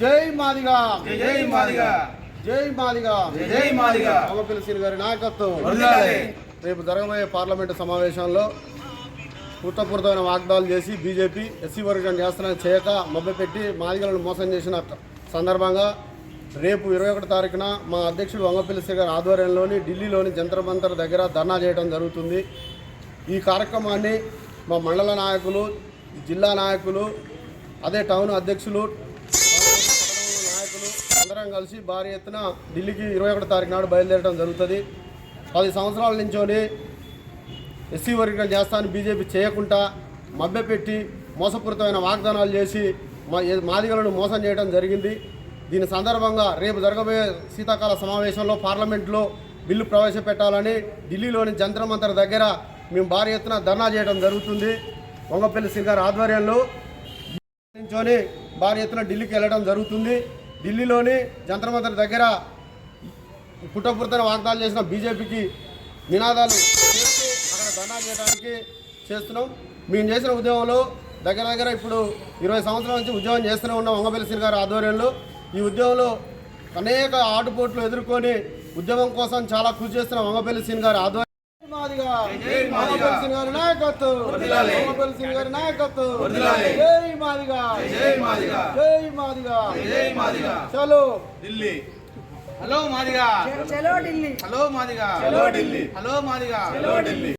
జై మాదిగా. జై మాదిగా. జై మాదిగా. జై మాదిగా. అమ్మపల్లి శ్రీ గారి నాయకత్వం. రేపు జరగబోయే పార్లమెంటు సమావేశంలో పూర్తపూర్తమైన వాగ్దానాలు చేసి బీజేపీ ఎస్సీ వర్గం చేస్తున్న చేయక మభ్యపెట్టి మాదిగలను మోసం చేసిన సందర్భంగా రేపు ఇరవై ఒకటి తారీఖున మా అధ్యక్షుడు వంగపల్లి గారి ఆధ్వర్యంలోని ఢిల్లీలోని జంతర్ మంతర్ దగ్గర ధర్నా చేయడం జరుగుతుంది. ఈ కార్యక్రమాన్ని మా మండల నాయకులు జిల్లా నాయకులు అదే టౌన్ అధ్యక్షులు అందరం కలిసి భారీ ఎత్తున ఢిల్లీకి ఇరవై ఒకటో తారీఖు నాడు బయలుదేరడం జరుగుతుంది. పది సంవత్సరాల నుంచోని ఎస్సీ వర్గం చేస్తానని బీజేపీ చేయకుండా మభ్యపెట్టి మోసపూరితమైన వాగ్దానాలు చేసి మా మాదిగలను మోసం చేయడం జరిగింది. దీని సందర్భంగా రేపు జరగబోయే శీతాకాల సమావేశంలో పార్లమెంట్లో బిల్లు ప్రవేశపెట్టాలని ఢిల్లీలోని జంతర్ మంతర్ దగ్గర మేము భారీ ఎత్తున ధర్నా చేయడం జరుగుతుంది. వంగపల్లి సింగ్ గారి ఆధ్వర్యంలో నుంచోని భారీ ఎత్తున ఢిల్లీకి వెళ్ళడం జరుగుతుంది. ఢిల్లీలోని జంతర్మంతర్ దగ్గర పుట్టపుర్తన వాగ్దాలు చేసిన బీజేపీకి నినాదాలు అక్కడ ధర్నా చేయడానికి చేస్తున్నాం. మేము చేసిన ఉద్యమంలో దగ్గర దగ్గర ఇప్పుడు ఇరవై సంవత్సరాల నుంచి ఉద్యోగం చేస్తూనే ఉన్నాం వంగపల్లి శ్రీ గారి ఆధ్వర్యంలో. ఈ ఉద్యమంలో అనేక ఆటుపోట్లు ఎదుర్కొని ఉద్యమం కోసం చాలా కృషి చేస్తున్న వంగపల్లి సింగ్ గారి ఆధ్వర్యం మాదిగా. వంగపల్లి సింగ్ గారి నాయకత్వం. వంగపల్లి సింగ్ గారి నాయకత్వం. జై మాదిగా. జై మాదిగా. జై మాదిగా. జై మాదిగా. చలో. ఢిల్లీ. హలో మాదిగా. చలో ఢిల్లీ. హలో మాదిగా. చలో ఢిల్లీ. హలో మాదిగా. హలో ఢిల్లీ.